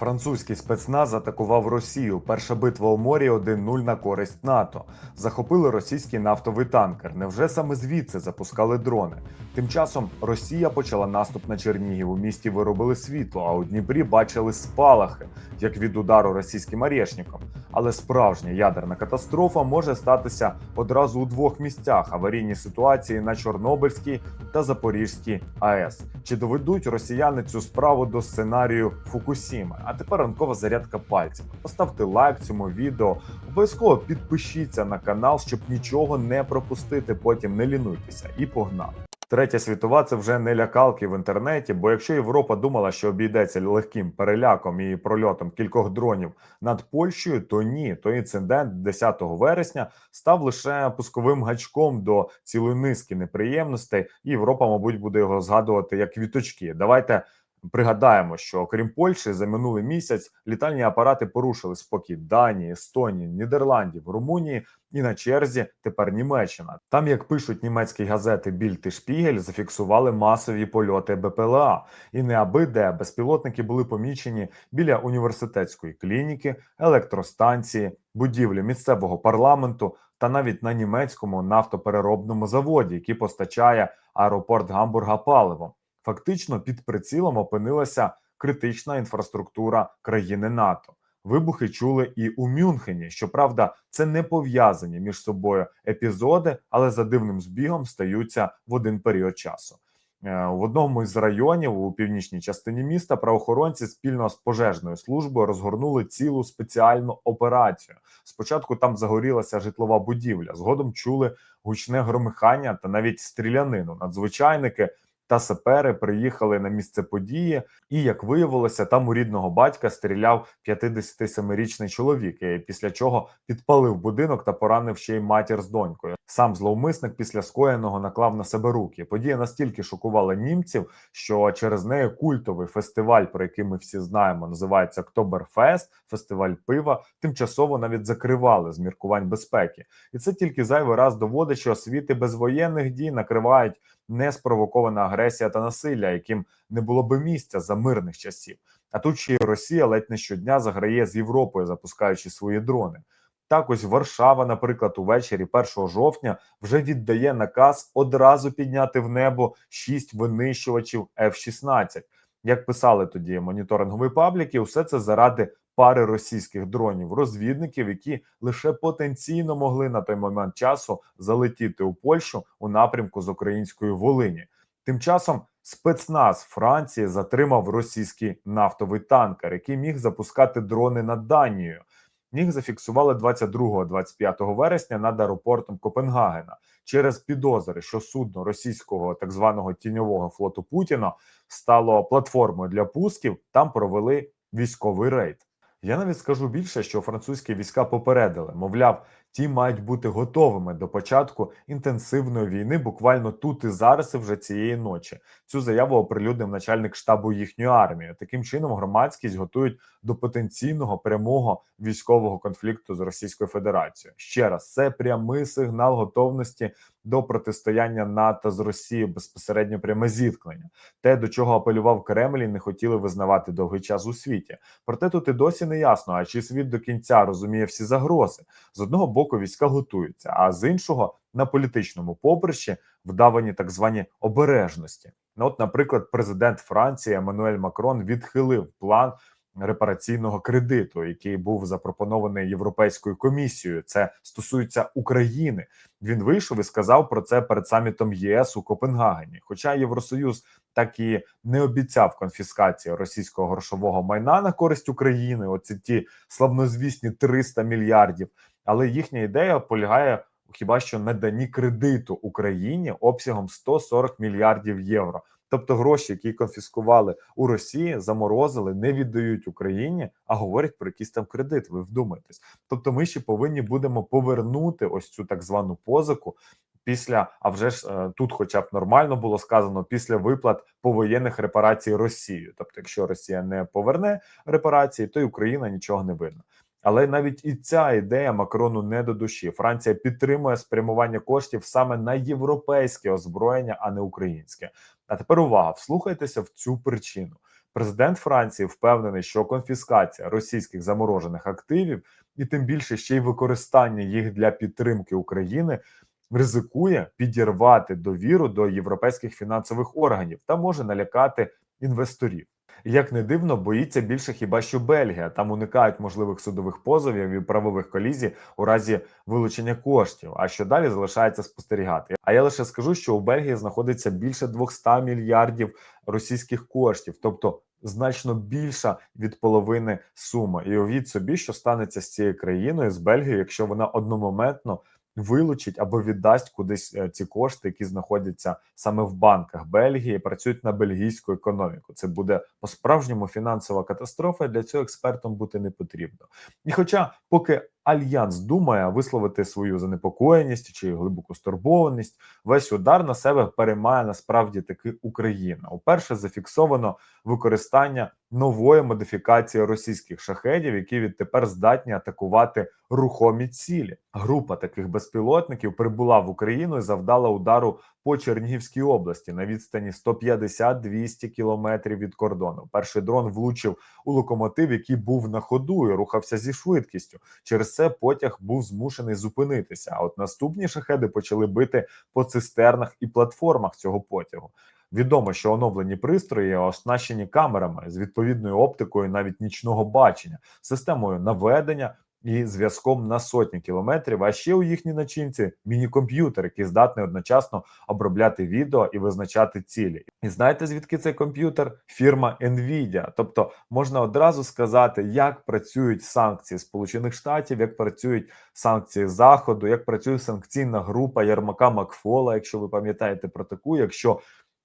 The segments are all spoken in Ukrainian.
Французький спецназ атакував Росію. Перша битва у морі 1-0 на користь НАТО. Захопили російський нафтовий танкер. Невже саме звідси запускали дрони? Тим часом Росія почала наступ на Чернігів. У місті виробили світло, а у Дніпрі бачили спалахи, як від удару російським орешником. Але справжня ядерна катастрофа може статися одразу у двох місцях: аварійні ситуації на Чорнобильській та Запорізькій АЕС. Чи доведуть росіяни цю справу до сценарію Фукусіми? А тепер ранкова зарядка пальців. Поставте лайк цьому відео. Обов'язково підпишіться на канал, щоб нічого не пропустити. Потім не лінуйтеся і погнали. Третя світова це вже не лякалки в інтернеті. Бо якщо Європа думала, що обійдеться легким переляком і прольотом кількох дронів над Польщею, то ні, той інцидент 10 вересня став лише пусковим гачком до цілої низки неприємностей, і Європа, мабуть, буде його згадувати як квіточки. Давайте пригадаємо, що окрім Польщі за минулий місяць літальні апарати порушили спокій Данії, Естонії, Нідерландів, Румунії і на черзі тепер Німеччина. Там, як пишуть німецькі газети Більд і Шпігель, зафіксували масові польоти БПЛА. І не аби де безпілотники були помічені біля університетської клініки, електростанції, будівлі місцевого парламенту та навіть на німецькому нафтопереробному заводі, який постачає аеропорт Гамбурга паливом. Фактично під прицілом опинилася критична інфраструктура країни НАТО. Вибухи чули і у Мюнхені. Щоправда, це не пов'язані між собою епізоди, але за дивним збігом стаються в один період часу. Е, В одному із районів у північній частині міста правоохоронці спільно з пожежною службою розгорнули цілу спеціальну операцію. Спочатку там загорілася житлова будівля, згодом чули гучне громихання та навіть стрілянину. Надзвичайники та сапери приїхали на місце події, і як виявилося, там у рідного батька стріляв 57-річний чоловік, і після чого підпалив будинок та поранив ще й матір з донькою. Сам зловмисник після скоєного наклав на себе руки. Подія настільки шокувала німців, що через неї культовий фестиваль, про який ми всі знаємо, називається Октоберфест, фестиваль пива. Тимчасово навіть закривали з міркувань безпеки, і це тільки зайвий раз доводить, що світи без воєнних дій накривають неспровокована агресія та насилля, яким не було би місця за мирних часів. А тут ще й Росія ледь не щодня заграє з Європою, запускаючи свої дрони. Так ось Варшава, наприклад, увечері 1 жовтня вже віддає наказ одразу підняти в небо шість винищувачів F-16. Як писали тоді моніторингові пабліки, усе це заради пари російських дронів, розвідників, які лише потенційно могли на той момент часу залетіти у Польщу у напрямку з української Волині. Тим часом спецназ Франції затримав російський нафтовий танкер, який міг запускати дрони над Данією. Їх зафіксували 22-25 вересня над аеропортом Копенгагена через підозри, що судно російського так званого тіньового флоту Путіна стало платформою для пусків. Там провели військовий рейд. Я навіть скажу більше, що французькі війська попередили, мовляв, ті мають бути готовими до початку інтенсивної війни, буквально тут і зараз, і вже цієї ночі. Цю заяву оприлюднив начальник штабу їхньої армії. Таким чином, громадськість готують до потенційного прямого військового конфлікту з Російською Федерацією. Ще раз, це прямий сигнал готовності до протистояння НАТО з Росією безпосередньо пряме зіткнення. Те, до чого апелював Кремль, і не хотіли визнавати довгий час у світі. Проте тут і досі не ясно, а чи світ до кінця розуміє всі загрози. З одного боку війська готуються, а з іншого на політичному поприщі вдавані так звані обережності. Ну, от, наприклад, президент Франції Еммануель Макрон відхилив план репараційного кредиту, який був запропонований Європейською комісією. Це стосується України. Він вийшов і сказав про це перед самітом ЄС у Копенгагені. Хоча Євросоюз так і не обіцяв конфіскації російського грошового майна на користь України. Оці ті славнозвісні 300 мільярдів. Але їхня ідея полягає хіба що наданні кредиту Україні обсягом 140 мільярдів євро. Тобто гроші, які конфіскували у Росії, заморозили, не віддають Україні, а говорять про якийсь там кредит. Ви вдумайтесь. Тобто, ми ще повинні будемо повернути ось цю так звану позику після, а вже ж е, тут, хоча б нормально було сказано, після виплат повоєнних репарацій Росії. Тобто, якщо Росія не поверне репарації, то й Україна нічого не винна. Але навіть і ця ідея Макрону не до душі. Франція підтримує спрямування коштів саме на європейське озброєння, а не українське. А тепер увага, вслухайтеся в цю причину. Президент Франції впевнений, що конфіскація російських заморожених активів і тим більше ще й використання їх для підтримки України ризикує підірвати довіру до європейських фінансових органів та може налякати інвесторів. Як не дивно, боїться більше хіба що Бельгія. Там уникають можливих судових позовів і правових колізій у разі вилучення коштів. А що далі залишається спостерігати? А я лише скажу, що у Бельгії знаходиться більше 200 мільярдів російських коштів, тобто значно більша від половини суми. І уявіть собі, що станеться з цією країною з Бельгією, якщо вона одномоментно вилучить або віддасть кудись е, ці кошти, які знаходяться саме в банках Бельгії, працюють на бельгійську економіку. Це буде по справжньому фінансова катастрофа. Для цього експертом бути не потрібно. І, хоча, поки альянс думає висловити свою занепокоєність чи глибоку стурбованість, весь удар на себе переймає насправді таки Україна. Уперше зафіксовано використання нової модифікації російських шахедів, які відтепер здатні атакувати рухомі цілі. Група таких безпілотників прибула в Україну і завдала удару по Чернігівській області на відстані 150-200 кілометрів від кордону. Перший дрон влучив у локомотив, який був на ходу і рухався зі швидкістю. Через це потяг був змушений зупинитися. А от наступні шахеди почали бити по цистернах і платформах цього потягу. Відомо, що оновлені пристрої оснащені камерами з відповідною оптикою, навіть нічного бачення, системою наведення і зв'язком на сотні кілометрів. А ще у їхній начинці міні-комп'ютер, який здатний одночасно обробляти відео і визначати цілі. І знаєте звідки цей комп'ютер? Фірма Nvidia. Тобто можна одразу сказати, як працюють санкції Сполучених Штатів, як працюють санкції Заходу, як працює санкційна група Єрмака Макфола, якщо ви пам'ятаєте про таку, якщо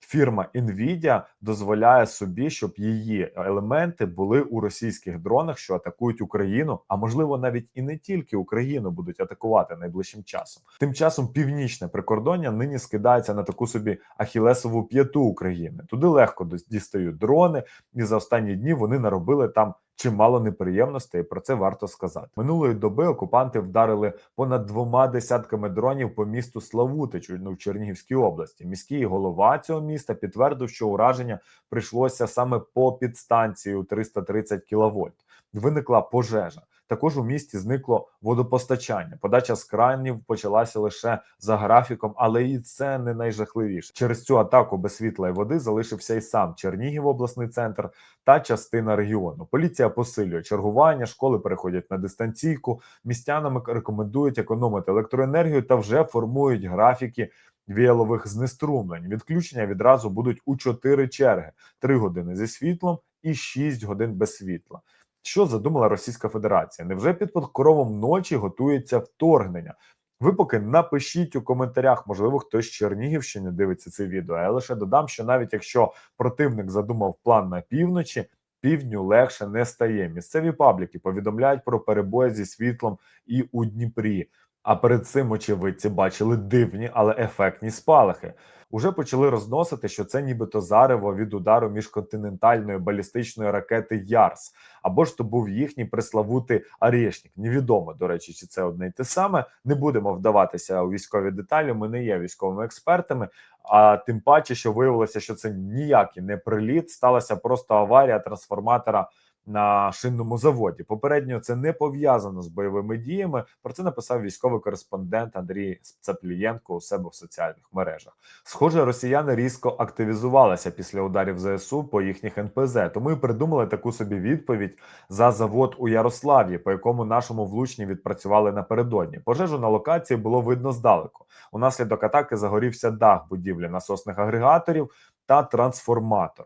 фірма Nvidia дозволяє собі, щоб її елементи були у російських дронах, що атакують Україну, а можливо навіть і не тільки Україну будуть атакувати найближчим часом. Тим часом північне прикордоння нині скидається на таку собі ахілесову п'яту України. Туди легко дістають дрони, і за останні дні вони наробили там. Чимало неприємностей, про це варто сказати. Минулої доби окупанти вдарили понад двома десятками дронів по місту Славутич ну, в Чернігівській області. Міський голова цього міста підтвердив, що ураження прийшлося саме по підстанції у 330 кВт. Виникла пожежа. Також у місті зникло водопостачання. Подача з кранів почалася лише за графіком, але і це не найжахливіше. Через цю атаку без світла і води залишився і сам Чернігів, обласний центр та частина регіону. Поліція посилює чергування, школи переходять на дистанційку. Містянам рекомендують економити електроенергію та вже формують графіки. Віялових знеструмлень відключення відразу будуть у 4 черги: 3 години зі світлом і 6 годин без світла. Що задумала Російська Федерація? Невже під покровом ночі готується вторгнення? Ви поки напишіть у коментарях, можливо, хтось з Чернігівщини дивиться це відео. Я лише додам, що навіть якщо противник задумав план на півночі, півдню легше не стає. Місцеві пабліки повідомляють про перебої зі світлом і у Дніпрі. А перед цим очевидці бачили дивні, але ефектні спалахи. Уже почали розносити, що це нібито зарево від удару міжконтинентальної балістичної ракети Ярс, або ж то був їхній приславутий Арєшнік. Невідомо до речі, чи це одне й те саме. Не будемо вдаватися у військові деталі. Ми не є військовими експертами. А тим паче, що виявилося, що це ніякий не приліт, сталася просто аварія трансформатора на шинному заводі. Попередньо це не пов'язано з бойовими діями. Про це написав військовий кореспондент Андрій Цаплієнко у себе в соціальних мережах. Схоже, росіяни різко активізувалися після ударів ЗСУ по їхніх НПЗ. Тому і придумали таку собі відповідь за завод у Ярославі, по якому нашому влучні відпрацювали напередодні. Пожежу на локації було видно здалеку. Унаслідок атаки загорівся дах будівлі насосних агрегаторів та трансформатор.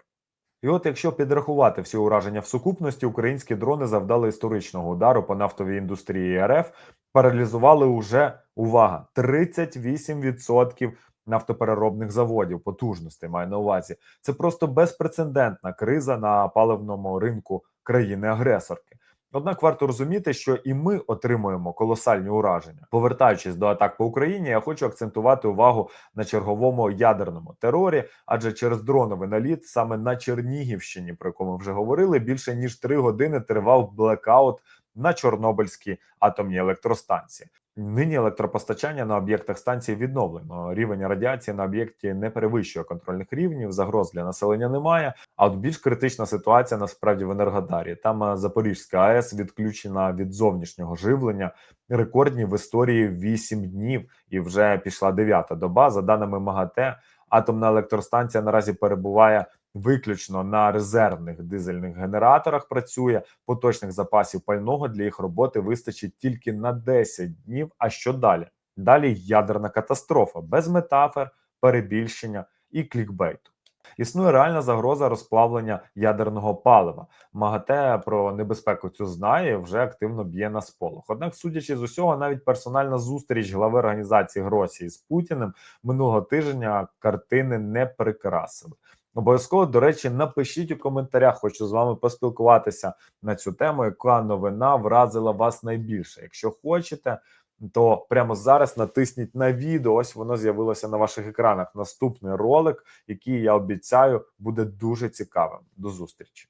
І от, якщо підрахувати всі ураження в сукупності, українські дрони завдали історичного удару по нафтовій індустрії РФ, паралізували уже увага 38% нафтопереробних заводів потужностей. Маю на увазі. Це просто безпрецедентна криза на паливному ринку країни-агресорки. Однак варто розуміти, що і ми отримуємо колосальні ураження. Повертаючись до атак по Україні, я хочу акцентувати увагу на черговому ядерному терорі, адже через дроновий наліт саме на Чернігівщині, про яку ми вже говорили, більше ніж три години тривав блекаут на Чорнобильській атомній електростанції. Нині електропостачання на об'єктах станції відновлено. Рівень радіації на об'єкті не перевищує контрольних рівнів, загроз для населення немає. А от більш критична ситуація насправді в Енергодарі. Там е, Запорізька АЕС відключена від зовнішнього живлення. Рекордні в історії 8 днів, і вже пішла дев'ята доба. За даними МАГАТЕ, атомна електростанція наразі перебуває виключно на резервних дизельних генераторах. Працює поточних запасів пального для їх роботи вистачить тільки на 10 днів. А що далі? Далі ядерна катастрофа без метафор, перебільшення і клікбейту. Існує реальна загроза розплавлення ядерного палива. МАГАТЕ про небезпеку цю знає, вже активно б'є на сполох. Однак, судячи з усього, навіть персональна зустріч глави організації Гросії з Путіним минулого тижня картини не прикрасили. Обов'язково, до речі, напишіть у коментарях. Хочу з вами поспілкуватися на цю тему, яка новина вразила вас найбільше. Якщо хочете, то прямо зараз натисніть на відео. Ось воно з'явилося на ваших екранах. Наступний ролик, який я обіцяю, буде дуже цікавим. До зустрічі.